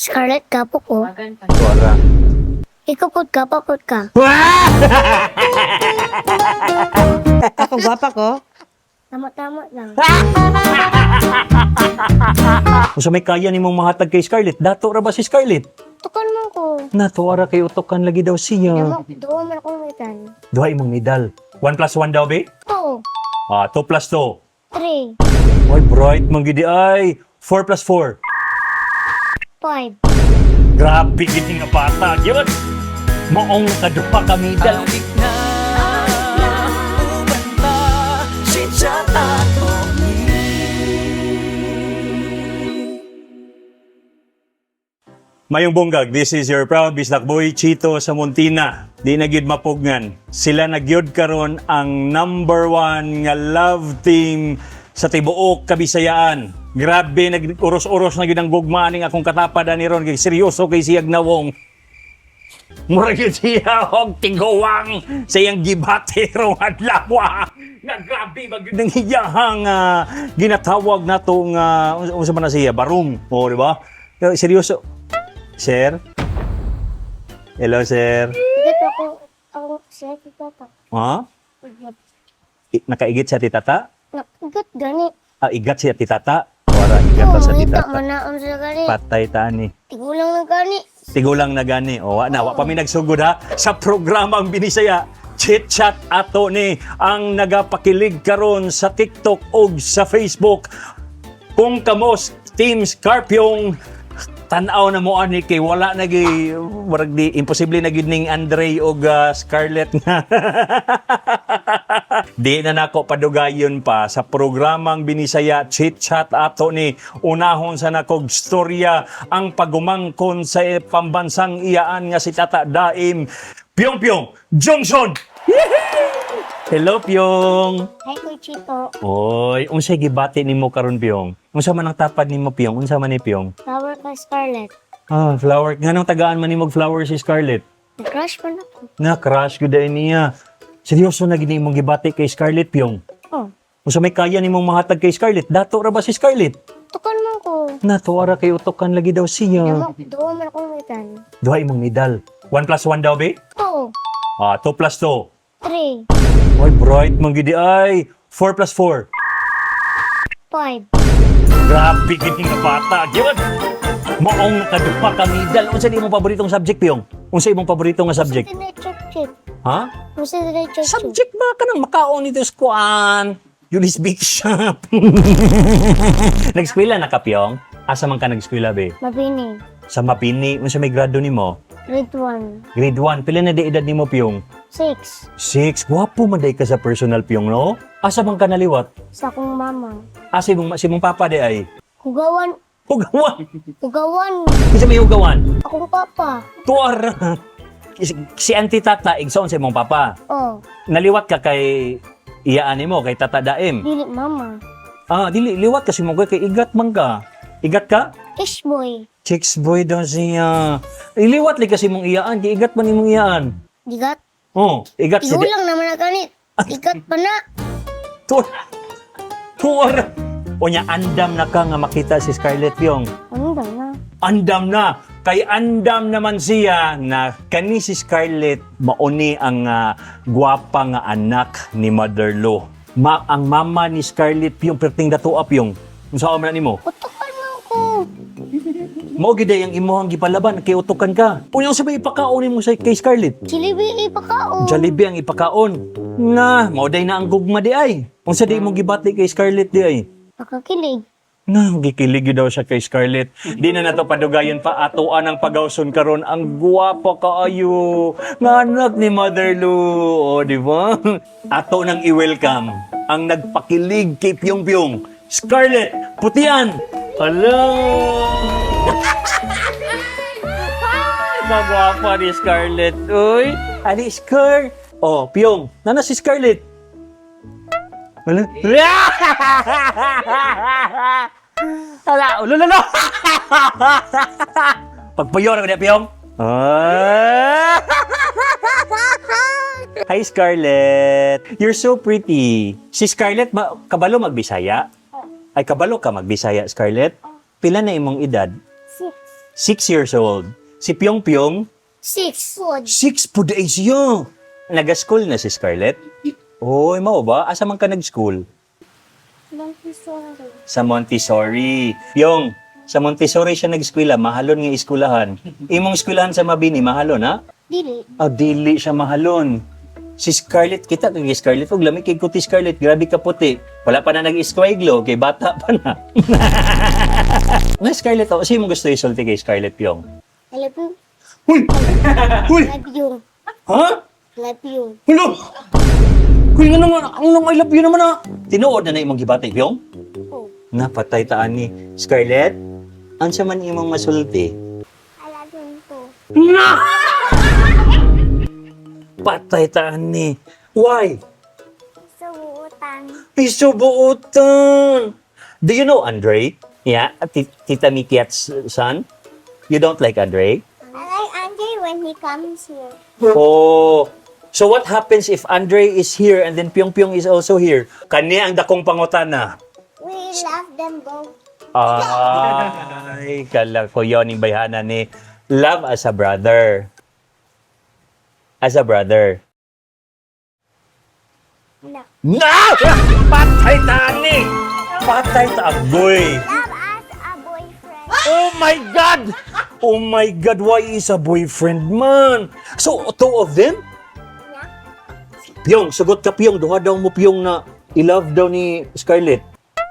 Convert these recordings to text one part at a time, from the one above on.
Scarlett, gapo ko. Tuara. Ikaw po, gapapot ka. Ako, gwapa ko. Tama-tama lang. Kung sa may kaya ni mong mahatag kay Scarlett, dato ra ba si Scarlett? Tukan mo ko. Na, tuara kay utokan lagi daw siya. Damo, doon man akong witan. Duha imong medal. 1 plus 1 daw, be? Two, Ah, 2 plus 2. three, Ay, bright, manggidi ay. 4 plus 4. Five. Grabe, gini nga bata. Yun! Maong nakaduha ka medal. Mayong bunggag, this is your proud bisdak boy Chito sa Muntina. Di na gyud mapugnan. Sila na gyud karon ang number one nga love team sa tibuok Kabisayaan. Grabe nag uros-uros na gyud ang gugma ning akong katapad ani ron kay seryoso kay siyag nawong. Mura gyud siya og tigawang sa iyang gibatero adlaw. Nga grabe ba gyud ang iyahang ah, ginatawag nato nga unsa man na siya barong, o di ba? Pero Seryoso, Sir? Hello, sir. Dito ako, ako siya tata. Ha? Nakaigit siya titata? Nakagat gani. Ah, igat siya titata? Wala, igat Oo, pa sa mangita titata. man na ang siya gani. Patay tani. Tigulang na gani. Tigulang na gani. O, wa na, wa pa mi nagsugod ha. Sa programang Binisaya, chit chat ato ni ang nagapakilig karon sa TikTok o sa Facebook. Kung kamos Team Scorpiong tanaw na mo ani kay wala na gi warag di imposible na gid ning Andre og ah, Scarlett nga di na nako padugayon pa sa programang binisaya chit chat ato ni unahon sa nakog storya ang pagumangkon sa pambansang iyaan nga si Tata Daim Pyong Pyong Johnson Hello Pyong Hi, Kuy Chito. Oy, unsay gibati nimo karon Pyong? Unsa man ang tapad nimo Pyong? Unsa man ni Pyong? Flower ka, Scarlett. Ah, flower. Nganong tagaan man nimo flower si Scarlett? Nag-crush pa na ako. Na crush gud niya. Seryoso na gini imong gibati kay Scarlett Pyong. Oh, Unsa may kaya nimong mahatag kay Scarlett? Dato ra ba si Scarlett? tukan mo ko. Na tuwa ra kay utokan lagi daw siya. Doon man akong witan. Duha imong medal. 1 plus 1 daw be? Two, Ah, 2 plus 2. three, Ay, bright man gidi ay. 4 plus 4. five. Grabe gini nga bata. Yun! Maong nakadupa ka medal. Unsa di imong paboritong subject, Pyong? Unsa imong paborito nga subject? Check-check. Ha? Gusto na check-check. Subject ba ka nang makaon nito sa kuan? Yulis Big Shop. Nag-eskwela na ka, Pyong? Asa man ka nag-eskwela, be? Mabini. Sa Mapini, unsa may grado nimo? Grade 1. Grade 1. Pila na di edad nimo, Pyong? 6. 6. Gwapo man day ka sa personal, Pyong, no? Asa man ka naliwat? Sa akong mama. Asa mong, si mong papa di ay? Hugawan. Hugawan! Hugawan. Isa may hugawan? Akong papa. Tuwar! Si, si Auntie Tata, igsoon sa mong papa. Oh, Naliwat ka kay iyaan mo, kay Tata Daim. dili mama. Ah, dili, liwat kasi mo kay igat man ka. Igat ka? Fish boy. Chicks boy daw siya. Iliwat li kasi mong iyaan, kay igat man imong iyaan. Digat. Oh, igat si Igulang naman na ganit. Ikat pa na. Tuwar! Tuwar! O niya, andam na ka nga makita si Scarlett Yung. Ano daw na? Andam na! Kay andam naman siya na kani si Scarlett mauni ang ah, gwapa nga anak ni Mother Lo. Ma ang mama ni Scarlett yung perting datuap yung. Unsa man nimo? Utukan mo ko. Mao gid ang imong gipalaban kay utukan ka. Unya sa ipakaon mo sa kay Scarlett. Chilibi ipakaon. Jollibee ang ipakaon. Na, mao day na ang gugma di ay. Unsa di mo gibati kay Scarlett di ay? Nakakilig. Na, gikilig daw siya kay Scarlett. Di na nato padugayon pa atuan ang pagawson karon ang guwapo kaayo nga anak ni Mother Lou. O, di ba? Ato nang i-welcome ang nagpakilig kay Pyong Pyong. Scarlett, putian! Hello! Magwapa ni Scarlett. Uy, ali Scar. Oh, Pyong, nana si Scarlett. Wala? Hala, ululolo! Pagpayo na ko niya, Pyong. Ah! Hi, Scarlett. You're so pretty. Si Scarlett, ma- kabalo magbisaya? Ay, kabalo ka magbisaya, Scarlett? Pila na imong edad? Six. Six years old. Si Pyong Pyong, Six. Food. six po days siya. Nag-school na si Scarlett? Oy, mao ba? Asa man ka nag-school? Montessori. Sa Montessori. Pyong, sa Montessori siya nag-eskwela, mahalon nga eskwelahan. Imong eskwelahan sa Mabini, mahalon ha? Dili. Ah, dili siya mahalon. Si Scarlett, kita kay Scarlett, huwag lamig kay kuti Scarlett, grabe ka puti. Wala pa na nag-eskwaglo, kay bata pa na. Nga Scarlett, oh, sino mo gusto isulti kay Scarlett Pyong? Love you. Huy! Huy! Love you. Ha? Love you. Hulo! Huy nga naman, ang nang I love you naman ah. Tinuod na na imong gibati, Pyong? Oh. Napatay taan ni Scarlett. Ansa man imong masulti? Too. Na! Patay taan ni. Why? Subutan. Pisubuutan! Do you know Andre? Yeah, Ti- Tita Mikiat's son? You don't like Andre? I like Andre when he comes here. Oh. So what happens if Andre is here and then Pyong Pyong is also here? Kani ang dakong pangutana. We love them both. Ay, kala ko yun yung bayhana ni love as a brother. As a brother. No. Na! Patay tani! Patay ta agoy! Love as a boyfriend. Oh my God! Oh my God, why is a boyfriend man? So, two of them? Yeah. Piyong, sugot ka Piyong. Duha daw mo Piyong na i-love daw ni Scarlett.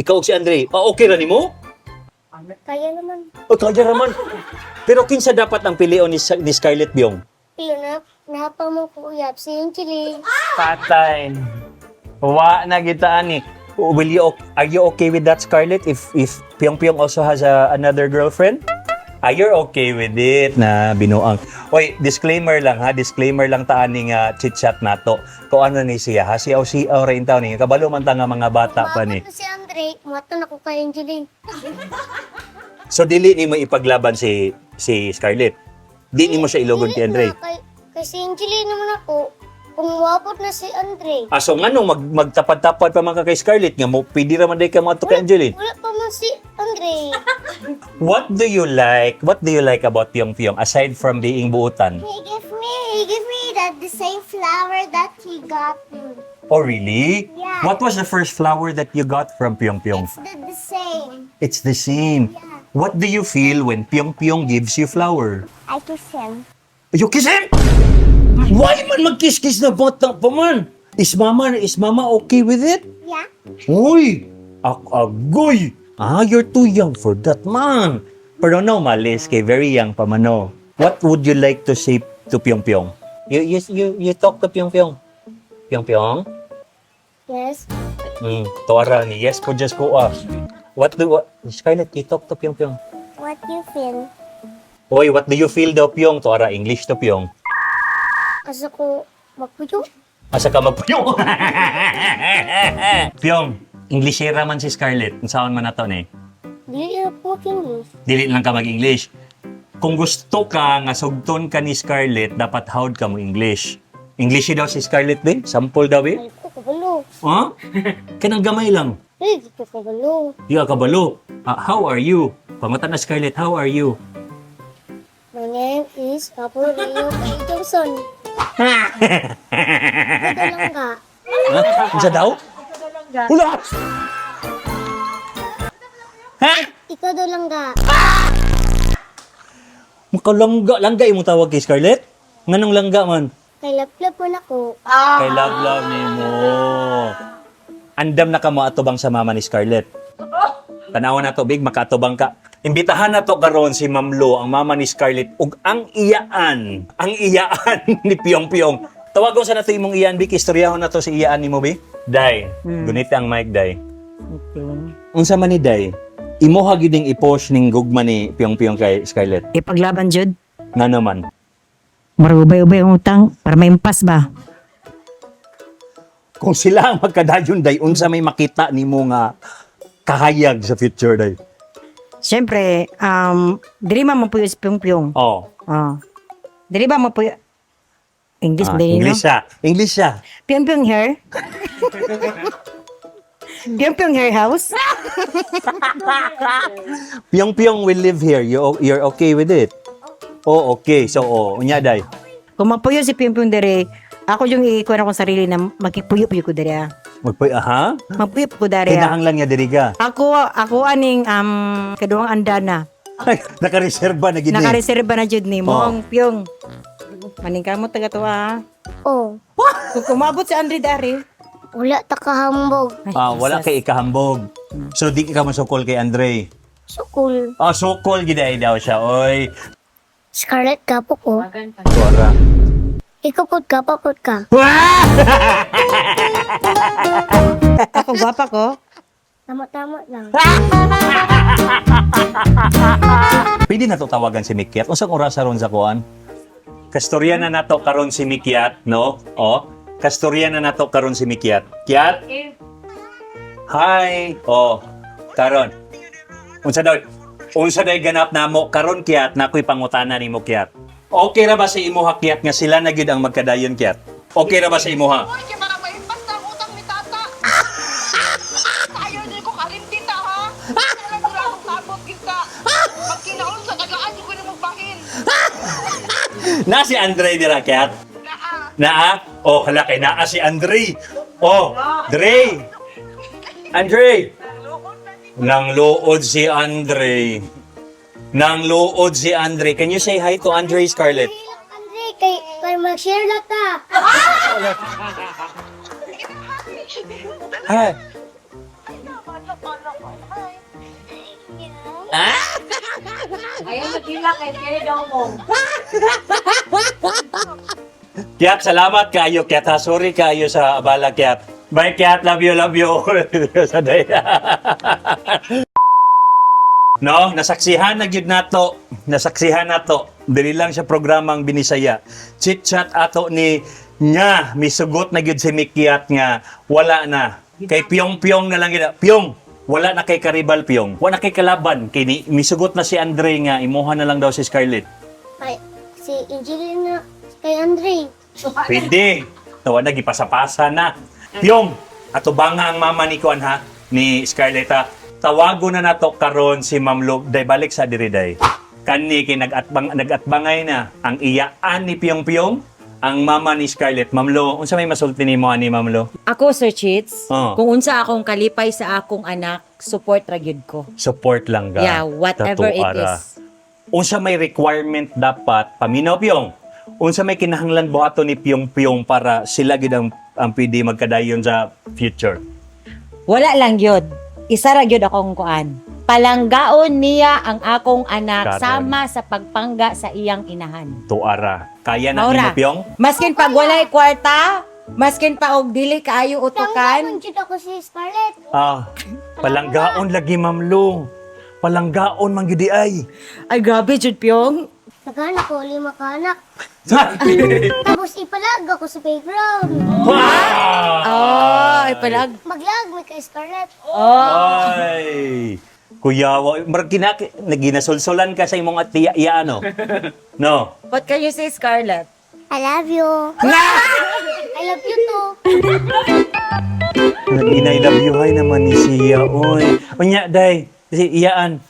Ikaw si Andre. Ah, okay ra nimo? Kaya naman. O, kaya raman. Pero kinsa dapat ang pilion ni, Sa- ni Scarlett Piyong? Pero na, napa mo ko uyap si Angeli. Patay. Wa na kita ani. Will you are you okay with that Scarlett if if Pyong Pyong also has a, another girlfriend? Are you okay with it na binuang? Oy, disclaimer lang ha, disclaimer lang ta aning uh, chit-chat nato. Kung ano ni siya ha, si o rin taon ni kabalo man ta nga mga bata pa ni. Si Andre. Mata na ko kay Angeli. So dili ni mo ipaglaban si si Scarlett. Di ni mo siya ilugod kay Andre. Dili na, Kay, kay si Angeli naman ako. Kung wapot na si Andre. Aso nga nung mag, magtapad-tapad pa man ka kay Scarlett nga mo pwede ra man day ka mga to kay Angeline. Wala pa man si Andre. What do you like? What do you like about Pyong Pyong aside from being buutan? He gave me, he gave me that the same flower that he got me. Oh, really? Yeah. What was the first flower that you got from Pyong Pyong? It's the, the same. It's the same. Yeah. What do you feel when Pyong Pyong gives you flower? I kiss him. You kiss him? Why man magkiss-kiss na bata pa man? Is mama, is mama okay with it? Yeah. Uy! Ak agoy! Ah, you're too young for that, man. Pero no, malis, kay very young pa man, no. What would you like to say to Pyong Pyong? You, you, you, you talk to Pyong Pyong. Pyong Pyong? Yes. Hmm, ni yes ko just ko ah. What do, what, Scarlett, you talk to Pyong Pyong. What you feel? Oy, what do you feel daw Pyong? Tuwara, English to Pyong. Asa ko magpuyo? Asa ka magpuyong? Pyong, Englishera man si Scarlett. Kung saan man na to, eh. Dili na po English. dili lang ka mag-English. Kung gusto ka nga sugton ka ni Scarlett, dapat hawd ka mo English. English daw si Scarlett din? Sample daw eh? Ay kabalo. Ha? Kanang gamay lang. Ay, ko kabalo. Di ka kabalo. Ah, how are you? Pamata na Scarlett, how are you? My name is Apo Rio Kay Johnson. Ito lang ka. Ha? Isa daw? Hula! Ha? Ikaw daw lang ka. Makalangga. Langga imong tawag kay Scarlett? Nganong langga man? Kay laplap mo na ko. Kay love love ni mo. Andam na ka mo atubang sa mama ni Scarlett. Tanawan na to, Big, makaatubang ka. Imbitahan na to karon si Ma'am Lo, ang mama ni Scarlett, ug ang iyaan, ang iyaan ni Pyong Pyong. Tawagon sa nato imong iyaan, Big, istoryahon na to si iyaan ni mo, Big. Day, gunit ang mic, Day. Unsa man ni Day, imo ha gyud ning i-post ning gugma ni Pyong Pyong kay Scarlett. Ipaglaban, Jud. Nga naman. Marubay-ubay ang utang para maimpas ba? kung sila ang magkadayon day unsa may makita nimo nga kahayag sa future day. Siyempre, um, diri man mapuyo si Pyong Pyong. Oh. Oh. Diri ba mapuyo? English Ah, ba yun, English no? siya. English siya. Pyong Pyong here. Yung yung hair house. Piyong-piyong will live here. You, you're okay with it? Oh, okay. So, oh, unya, day. Kung mapuyo si Pium dere, ako yung iikuha akong sarili na magkipuyo-puyo ko dere. ah. Magpay, aha? Mapuyo po dere. ah. Kinahang lang niya diriga. Ako, ako aning um, kaduang andana. Nakareserba na gini. Nakareserba na jud ni Oh. mong Piong. Maning ka mo taga tuwa. Oh, Kung kumabot si Andre Dari. wala ta kahambog. Ay, Ah, wala Jesus. kay ikahambog. So, di ka masukol kay Andre. Sukul. Ah, sukol giday daw siya. Oy, Scarlett kapo ko. tuwara. Ikupod ka, papod ka. Ako gwapa ko. Tama-tama lang. Pwede na to tawagan si Mikyat. Unsang oras ron sa kuan? Kastorya na nato karon si Mikyat, no? Oh, kastorya na nato karon si Mikyat. Kyat? Hi. Oh, karon. Unsa daw? Unsa day ganap namo karon Kyat na ko'y pangutana nimo Kyat? Okay ra ba sa imuha Kyat nga sila na gyud ang magkadayon Kyat? Okay ra ba sa imuha? Na si Andre dira Kyat? Naa. Oh, hala kay naa si Andre. Oh, Dre. Andre. Nang luod si Andre. Nang luod si Andre. Can you say hi to Andre Scarlett? Andre, kay, kay mag-share lang ta. Hi. Kiat, salamat kayo. Kiat, ha? Sorry kayo sa abala, Kiat. Bye, Kiat. Love you, love you. sa day. no, nasaksihan na gyud nato. Nasaksihan nato. Dili lang siya programang binisaya. Chit-chat ato ni nya misugot na gyud si Mikiat nga wala na. Kay Pyong-Pyong na lang gina. Pyong, wala na kay Karibal Pyong. Wala na kay kalaban. Kay ni, misugot na si Andre nga imuha na lang daw si Scarlett. Kay, si Angelina, kay Andre. Pwede. Tawa na, gipasa-pasa na. Pyong, ato ba nga ang mama ni Kuan ha? Ni Scarletta. Tawago na nato karon si Ma'am Lo. Day balik sa diri day. Kani kay nagatbang nagatbangay na ang iyaan ni Pyong Pyong ang mama ni Scarlett. Ma'am Lo, unsa may masulti nimo ani Ma'am Lo? Ako, Sir Cheats, Oh. kung unsa akong kalipay sa akong anak, support ra gyud ko. Support lang ga. Yeah, whatever it Tatuara. is. Unsa may requirement dapat paminaw Pyong? Unsa may kinahanglan buhaton ni Pyong Pyong para sila gid ang, ang pwede magkadayon sa future? Wala lang gyud. Isa ra gyud akong kuan. Palanggaon niya ang akong anak Karon. sama sa pagpangga sa iyang inahan. Tuara. Kaya na Maura. nimo Pyong? Maskin pag walay kwarta, maskin pa og dili kaayo utukan, dito ako si Scarlett. Ah, palanggaon lagi mamlo. Palanggaon man gidi ay. ay grabe jud pyong. Naghanak ko, lima ka anak. Tapos ipalag ako sa playground. wow! Oh, ay palag. Maglag, may kay Scarlett. Oh, Ay. Kuya, wa- marag kina naginasolsolan ka sa imong atiya iya ano? No. what can you say, Scarlett? I love you. I love you too. Naginay love you hay naman ni siya. Oy. Unya day, si iyaan.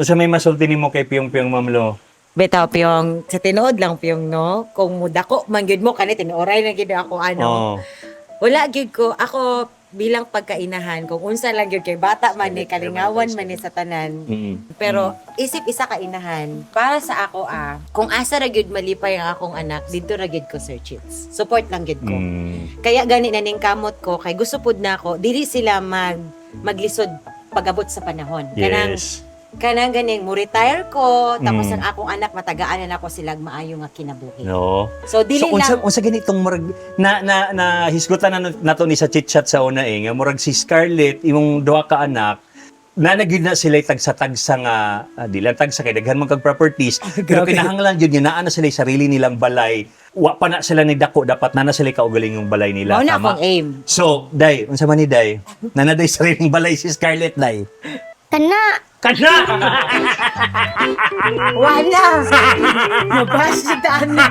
Sa may masulti nimo kay Piyong Piyong Mamlo. Betaw piyong sa tinuod lang piyong no kung mudako man gyud mo kanit tinuoray na gyud ako ano. Oh. Wala gyud ko ako bilang pagkainahan kung unsa lang gyud kay bata man ni kalingawan man ni sa tanan. Mm. Pero isip isa ka inahan para sa ako ah kung asa ra gyud malipay ang akong anak didto ra gyud ko Sir Chits. Support lang gyud ko. Mm. Kaya gani na ning kamot ko kay gusto pud na ako dili sila mag maglisod pagabot sa panahon. Yes. kanang ganing mo retire ko tapos Mm. ang akong anak matagaan na ako sila maayo nga kinabuhi. No. So dili so unsa lang unsa ganitong murag na na na hisgutan na nato ni sa chit-chat sa una eh nga murag si Scarlett imong duha ka anak na nagyud na sila tagsa-tagsa nga ah, di lang tagsa kay daghan man kag properties pero kinahanglan jud nga naa na sila sarili nilang balay wa pa na sila ni dako dapat na na sila kaugaling yung balay nila mao na tama akong aim. so day unsa man ni day na na day sariling balay si Scarlett day Kana, kana Wala. Daan na.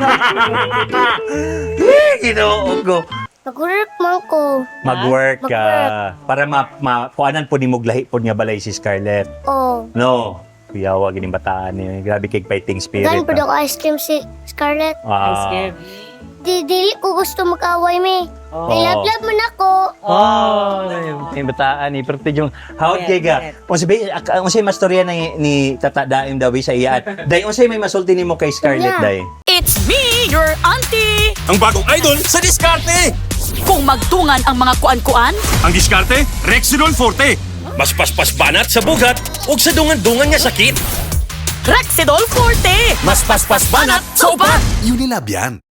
Ginoo ko. Mag-work man ko. Mag-work ka. Mag-work. Para ma, ma kuanan po ni Muglahi po niya balay si Scarlett. Oh. No. Kuyawa, gining bataan ni. Grabe kay fighting spirit. Gan ah. pa daw ice cream si Scarlett. Ah. Di, dili ko gusto mag-away, me. Oh. May love-love man ako. Oh, yung bataan ni pero yung how Yes, kay ga. Kung sabi kung say mastorya ni, ni Tata Daim daw sa iyaan. Dai unsay may masulti nimo kay Scarlett dai. It's me, your auntie! Ang bagong idol sa diskarte. Kung magtungan ang mga kuan-kuan, Ang diskarte, Rexidol Forte. Mas paspas banat sa bugat ug sa dungan-dungan nga sakit. Rexidol Forte! Mas paspas banat sa ubat! Unilab yan.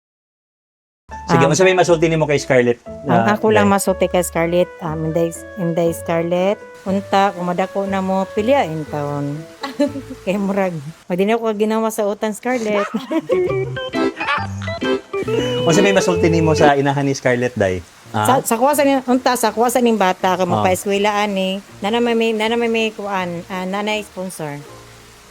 Sige, Um, unsa may masulti nimo kay Scarlett? Ang Ah, ako lang Day? masulti kay Scarlett, um, Inday, Inday Scarlett, unta, kumadako na mo, pilyain taon. kay Murag. Hindi na ako ginawa sa utan, Scarlett. Unsa may masulti nimo sa inahan ni Scarlett dai? sa, Ah, sa kuwasan ni, unta, sa kuwasan ng bata, kung Ah. magpa-eskwelahan ni, nana may, may, nana may, may kuan, ah, nanay sponsor.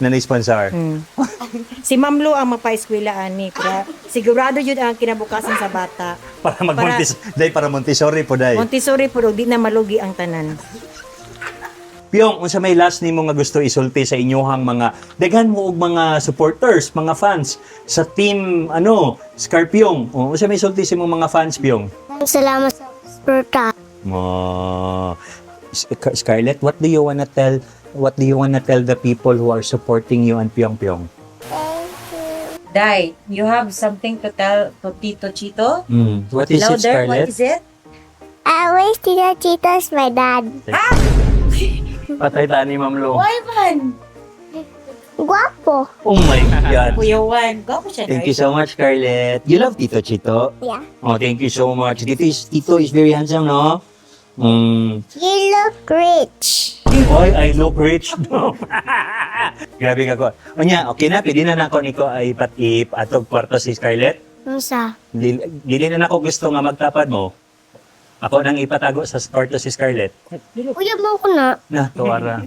Na sponsor. Mm. si Ma'am Lu ang magpa-eskwelahan ni, pero sigurado yun ang kinabukasan sa bata. Para magmontis, dai para Montessori po dai. Montessori, pero di na malugi ang tanan. Piyong, unsa may last nimo nga gusto isulti sa inyohang mga daghan mo og mga supporters, mga fans sa team ano, Scorpion. O, unsa may isulti sa imong mga fans, Piyong? Salamat sa spurta. Mo Sc- Scarlett, what do you wanna tell what do you wanna tell the people who are supporting you and Pyong Pyong? Dai, you have something to tell to Tito Chito? Mm. What is it, Louder, what Scarlett? is it? I wish Tito Chito's my dad. Patay ta ni Ma'am Lo. Why man? Guwapo. Oh my God. Kuya Juan, gwapo siya. Thank you so much, Scarlett. You love Tito Chito? Yeah. Oh, thank you so much. Tito is, Tito is very handsome, no? Mm. You look rich. Oy, I look rich. No. Grabe ka ko. O niya, okay na, pwede na nako niko ay patip atog kwarto si Scarlett. Unsa? Dili, dili na nako gusto nga magtapad mo. Ako nang ipatago sa kwarto si Scarlett. Uya mo ko na. Na, tuwara.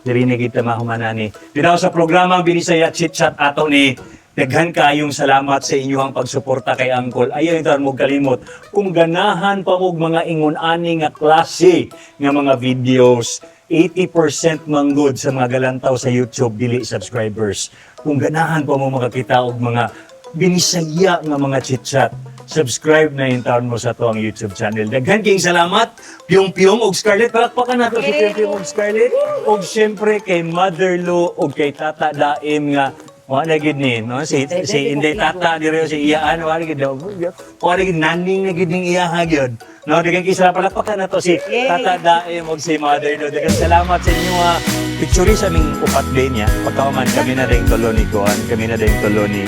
Dirinig kita mahumanani. Dinaw sa programang Binisaya Chit Chat ato ni Daghan kayong salamat sa inyong pagsuporta kay Angkol. Ayaw ito mo kalimot. Kung ganahan pa mo mga ingon-ani nga klase nga mga videos, 80% manggod sa mga galantaw sa YouTube dili subscribers. Kung ganahan pa mo makakita og mga binisaya nga mga chit-chat, subscribe na yung taon mo sa to ang YouTube channel. Daghan kayong salamat, Pyong Pyong og Scarlett. Palakpakan nato si Pyong Pyong og Scarlett. Og syempre kay Mother Lo og kay Tata Daim nga wala gid ni no si si Inday Tata dire si iyaan wala gid wala gid naning na gid ning iyaha gyud no dagan kisa palakpakan nato si Tata Daim og si Mother Lo dagan salamat sa inyo nga picture sa aming upat din niya pagkaman kami na ring tulo ni Kuan kami na ring tulo ni